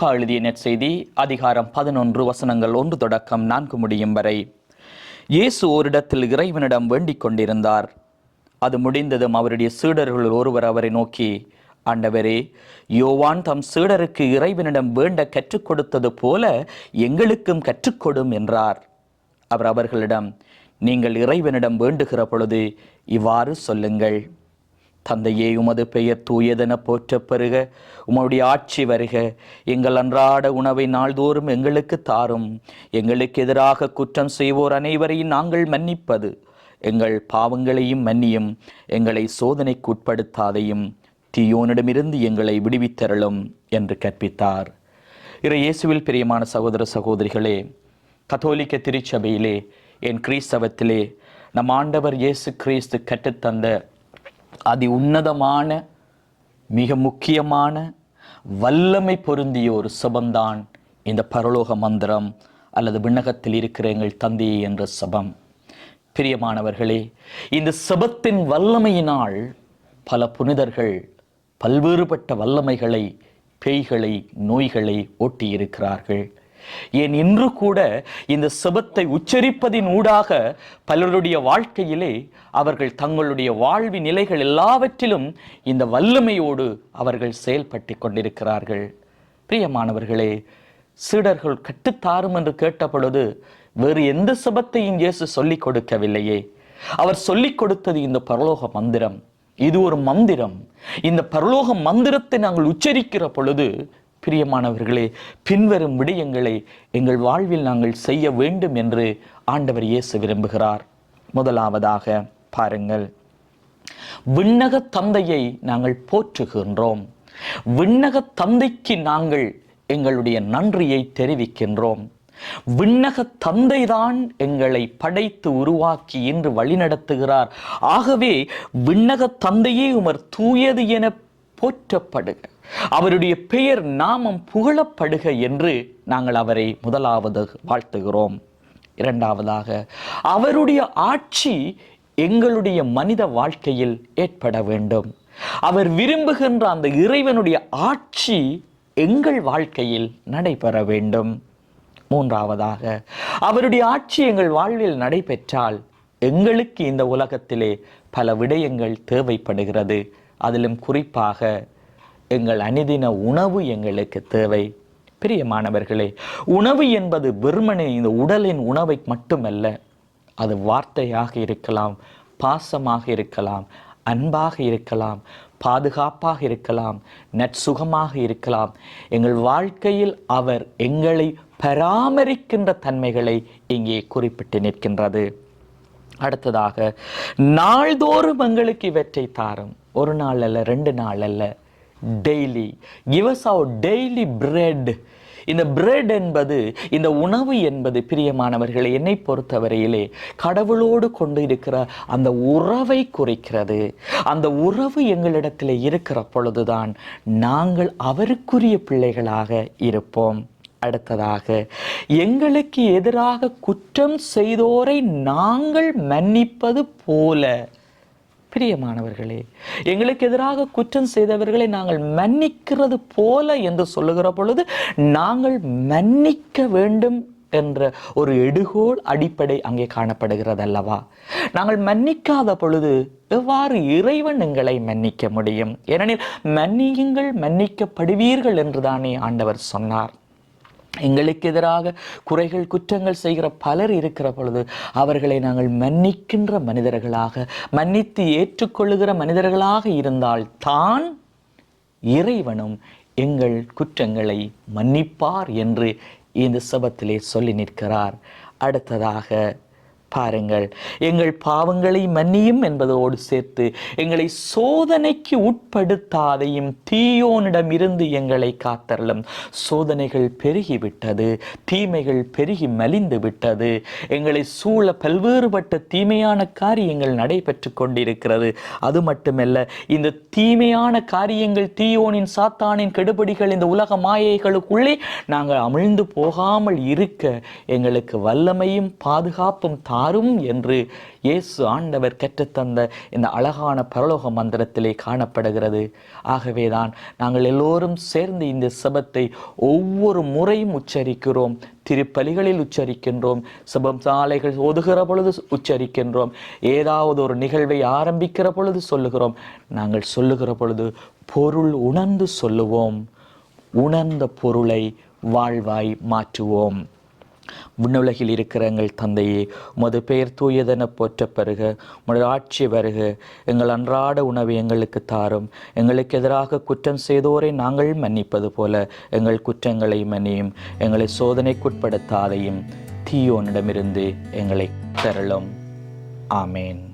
லூக்கா எழுதிய நெற்செய்தி அதிகாரம் பதினொன்று வசனங்கள் ஒன்று தொடக்கம் நான்கு முடியும் வரை. இயேசு ஓரிடத்தில் இறைவனிடம் வேண்டிக் கொண்டிருந்தார். அது முடிந்ததும் அவருடைய சீடர்கள் ஒருவர் அவரை நோக்கி ஆண்டவரே யோவான் தம் சீடருக்கு இறைவனிடம் வேண்ட கற்றுக் கொடுத்தது போல எங்களுக்கும் கற்றுக்கொடும் என்றார். அவர் அவர்களிடம் நீங்கள் இறைவனிடம் வேண்டுகிற பொழுது இவ்வாறு சொல்லுங்கள். தந்தையே உமது பெயர் தூயதென போற்றப் பெறுக உம்முடைய ஆட்சி வருக. எங்கள் அன்றாட உணவை நாள்தோறும் எங்களுக்கு தாரும். எங்களுக்கு எதிராக குற்றம் செய்வோர் அனைவரையும் நாங்கள் மன்னிப்பது. எங்கள் பாவங்களையும் மன்னியும். எங்களை சோதனைக்கு உட்படுத்தாதையும் தீயோனிடமிருந்து எங்களை விடுவித்தரலும் என்று கற்பித்தார். இறை இயேசுவில் பிரியமான சகோதர சகோதரிகளே கத்தோலிக்க திருச்சபையிலே என் கிறிஸ்தவத்திலே நம் ஆண்டவர் இயேசு கிறிஸ்து கற்றுத்தந்த அதி உன்னதமான மிக முக்கியமான வல்லமை பொருந்திய ஒரு சபம்தான் இந்த பரலோக மந்திரம் அல்லது விண்ணகத்தில் இருக்கிற எங்கள் தந்தையே என்ற சபம். பிரியமானவர்களே இந்த சபத்தின் வல்லமையினால் பல புனிதர்கள் பல்வேறுபட்ட வல்லமைகளை பேய்களை நோய்களை ஓட்டியிருக்கிறார்கள். ஏன் இன்று கூட இந்த செபத்தை உச்சரிப்பதின் ஊடாக பலருடைய வாழ்க்கையிலே அவர்கள் தங்களுடைய வாழ்வின் நிலைகள் எல்லாவற்றிலும் இந்த வல்லமையோடு அவர்கள் செயல்பட்டு கொண்டிருக்கிறார்கள். பிரியமானவர்களே சீடர்கள் கட்டுத்தாரும் என்று கேட்ட பொழுது வேறு எந்த சபத்தையும் இயேசு சொல்லிக் கொடுக்கவில்லையே. அவர் சொல்லிக் கொடுத்தது இந்த பரலோக மந்திரம். இது ஒரு மந்திரம். இந்த பரலோக மந்திரத்தை நாங்கள் உச்சரிக்கிற பொழுது பிரியமானவர்களே பின்வரும் விடயங்களை எங்கள் வாழ்வில் நாங்கள் செய்ய வேண்டும் என்று ஆண்டவர் இயேசு விரும்புகிறார். முதலாவதாக பாருங்கள். விண்ணக தந்தையை நாங்கள் போற்றுகின்றோம். விண்ணக தந்தைக்கு நாங்கள் எங்களுடைய நன்றியை தெரிவிக்கின்றோம். விண்ணக தந்தைதான் எங்களை படைத்து உருவாக்கி இன்று வழிநடத்துகிறார். ஆகவே விண்ணக தந்தையே உமர் தூயது என போற்றப்படுக. அவருடைய பெயர் நாமம் புகழப்படுக என்று நாங்கள் அவரை முதலாவது வாழ்த்துகிறோம். இரண்டாவதாக அவருடைய ஆட்சி எங்களுடைய மனித வாழ்க்கையில் ஏற்பட வேண்டும். அவர் விரும்புகின்ற அந்த இறைவனுடைய ஆட்சி எங்கள் வாழ்க்கையில் நடைபெற வேண்டும். மூன்றாவதாக அவருடைய ஆட்சி எங்கள் வாழ்வில் நடைபெற்றால் எங்களுக்கு இந்த உலகத்திலே பல விடயங்கள் தேவைப்படுகிறது. அதிலும் குறிப்பாக எங்கள் அனிதின உணவு எங்களுக்கு தேவை. பிரியமானவர்களே உணவு என்பது வெறுமனே இந்த உடலின் உணவை மட்டுமல்ல அது வார்த்தையாக இருக்கலாம் பாசமாக இருக்கலாம் அன்பாக இருக்கலாம் பாதுகாப்பாக இருக்கலாம் நற்சுகமாக இருக்கலாம். எங்கள் வாழ்க்கையில் அவர் எங்களை பராமரிக்கின்ற தன்மைகளை இங்கே குறிப்பிட்டு நிற்கின்றது. அடுத்ததாக நாள்தோறும் எங்களுக்கு இவற்றை தாரும். ஒரு நாள் அல்ல ரெண்டு நாள் அல்ல daily gives us our daily bread இந்த பிரெட் என்பது இந்த உணவு என்பது பிரியமானவர்களை என்னை பொறுத்தவரையிலே கடவுளோடு கொண்டு இருக்கிற அந்த உறவை குறிக்கிறது. அந்த உறவு எங்களிடத்தில் இருக்கிற பொழுதுதான் நாங்கள் அவருக்குரிய பிள்ளைகளாக இருப்போம். அடுத்ததாக எங்களுக்கு எதிராக குற்றம் செய்தோரை நாங்கள் மன்னிப்பது போல. பிரியமானவர்களே எங்களுக்கு எதிராக குற்றம் செய்தவர்களை நாங்கள் மன்னிக்கிறது போல என்று சொல்லுகிற பொழுது நாங்கள் மன்னிக்க வேண்டும் என்ற ஒரு எடுகோள் அடிப்படை அங்கே காணப்படுகிறது அல்லவா நாங்கள் மன்னிக்காத பொழுது எவ்வாறு இறைவன் எங்களை மன்னிக்க முடியும்? ஏனெனில் மன்னியுங்கள் மன்னிக்கப்படுவீர்கள் என்றுதானே ஆண்டவர் சொன்னார். எங்களுக்கு எதிராக குறைகள் குற்றங்கள் செய்கிற பலர் இருக்கிற பொழுது அவர்களை நாங்கள் மன்னிக்கின்ற மனிதர்களாக மன்னித்து ஏற்றுக்கொள்ளுகிற மனிதர்களாக இருந்தால் தான் இறைவனும் எங்கள் குற்றங்களை மன்னிப்பார் என்று இந்த சபத்திலே சொல்லி நிற்கிறார். அடுத்ததாக பாருங்கள். எங்கள் பாவங்களை மன்னியும் என்பதோடு சேர்த்து எங்களை சோதனைக்கு உட்படுத்தாதையும் தீயோனிடமிருந்து எங்களை காத்தரலும் சோதனைகள் பெருகிவிட்டது தீமைகள் பெருகி மலிந்து விட்டது. எங்களை சூழ பல்வேறுபட்ட தீமையான காரியங்கள் நடைபெற்று கொண்டிருக்கிறது. அது மட்டுமல்ல இந்த தீமையான காரியங்கள் தீயோனின் சாத்தானின் கெடுபடிகள் இந்த உலக மாயைகளுக்குள்ளே நாங்கள் அமிழ்ந்து போகாமல் இருக்க எங்களுக்கு வல்லமையும் பாதுகாப்பும் மாறும் என்று இயேசு ஆண்டவர் கற்றுத்தந்த இந்த அழகான பரலோக மந்திரத்திலே காணப்படுகிறது. ஆகவேதான் நாங்கள் எல்லோரும் சேர்ந்து இந்த செபத்தை ஒவ்வொரு முறையும் உச்சரிக்கிறோம். திருப்பலிகளில் உச்சரிக்கின்றோம். செபம் சாலைகள் ஒதுகிற பொழுது உச்சரிக்கின்றோம். ஏதாவது ஒரு நிகழ்வை ஆரம்பிக்கிற பொழுது சொல்லுகிறோம். நாங்கள் சொல்லுகிற பொழுது பொருள் உணர்ந்து சொல்லுவோம். உணர்ந்த பொருளை வாழ்வாய் மாற்றுவோம். விண்ணுலகில் இருக்கிற எங்கள் தந்தையே உமது பெயர் தூயதென போற்ற பெறுக உமது ஆட்சி வருக. எங்கள் அன்றாட உணவை எங்களுக்கு தாரும். எங்களுக்கு எதிராக குற்றம் செய்தோரை நாங்கள் மன்னிப்பது போல எங்கள் குற்றங்களை மன்னியும். எங்களை சோதனைக்குட்படுத்தாதையும் தீயோனிடமிருந்து எங்களை தரலும். ஆமேன்.